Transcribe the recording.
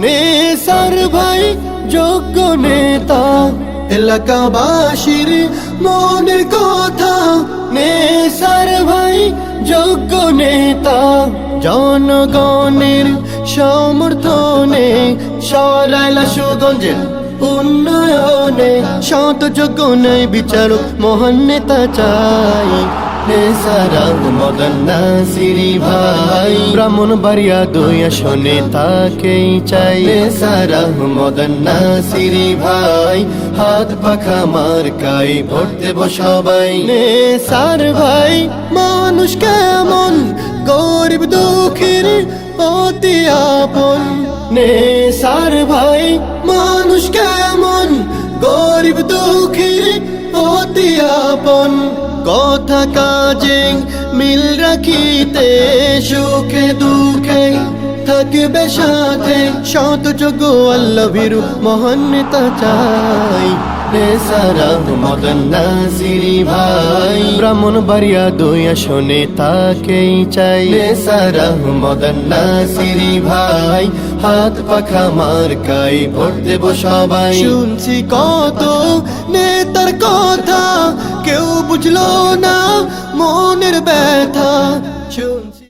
নেসার ভাই যোগ্য নেতা এলাকাবাসীর মনের কথা নেসার ভাই যোগ্য নেতা জনগণের সমর্থনে সরাইলা সুগঞ্জের উন্নয়নে শত যোগ্য নেই বিচারক মহান নেতা চাই মদন ব্রাহ্মণ বাড়িয়া দইয়া শোনে তাকেই চাই। নেসারা মদন না নাসিরি ভাই। হাত পাখা মার কাই ভোট দেব সবাই। নেসার ভাই, মানুষ কেমন? গরিব দুঃখের অতি আপন। নে সার ভাই, মানুষ কেমন? গরিব দুঃখের অতি আপন। কথা কাজে মিল রাখিতে, সুখে, দুঃখে থাকবে সাথে। শত যোগ্য আল্লাহ ভীরু মহান নেতা চাই। ভাই। ব্রাহ্মণ বাড়িয়া দইয়া শোনে তাকেই চাই। নেসারা মদন নাসিরি ভাই, হাত পাখা মার কাই ভোট দেব সবাই। শুনছি কত বুঝলো না মনের ব্যথা।